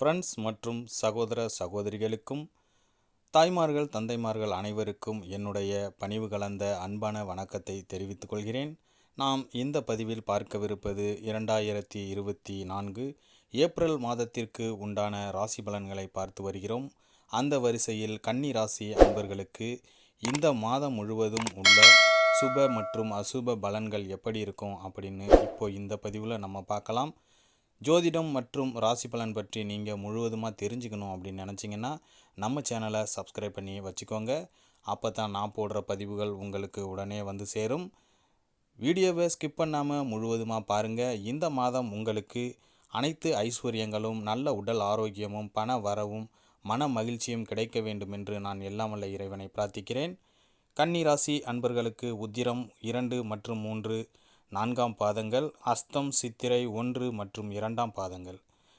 Friends மற்றும் சகோதர சகோதரிகளுக்கும் தாய்மார்கள் தந்தைமார்கள் அனைவருக்கும் என்னுடைய பணிவு கலந்த அன்பான வணக்கத்தை தெரிவித்துக் கொள்கிறேன். நாம் இந்த பதிவில் பார்க்கவிருப்பது இரண்டாயிரத்தி இருபத்தி நான்கு ஏப்ரல் மாதத்திற்கு உண்டான ராசி பலன்களை பார்த்து வருகிறோம். அந்த வரிசையில் கன்னி ராசி அன்பர்களுக்கு இந்த மாதம் முழுவதும் உள்ள சுப மற்றும் அசுப பலன்கள் எப்படி இருக்கும் அப்படின்னு இப்போ இந்த பதிவில் நம்ம பார்க்கலாம். ஜோதிடம் மற்றும் ராசி பலன் பற்றி நீங்கள் முழுவதுமாக தெரிஞ்சுக்கணும் அப்படின்னு நினச்சிங்கன்னா நம்ம சேனலை சப்ஸ்கிரைப் பண்ணி வச்சுக்கோங்க. அப்போ தான் நான் போடுற பதிவுகள் உங்களுக்கு உடனே வந்து சேரும். வீடியோவை ஸ்கிப் பண்ணாமல் முழுவதுமாக பாருங்கள் இந்த மாதம் உங்களுக்கு அனைத்து ஐஸ்வர்யங்களும் நல்ல உடல் ஆரோக்கியமும் பண வரவும் மன மகிழ்ச்சியும் கிடைக்க வேண்டும் என்று நான் எல்லாம் வல்ல இறைவனை பிரார்த்திக்கிறேன். கன்னிராசி அன்பர்களுக்கு உத்திரம் இரண்டு மற்றும் மூன்று. நான்காம் பாதங்கள் அஸ்தம் சித்திரை ஒன்று மற்றும் இரண்டாம் பாதங்கள்.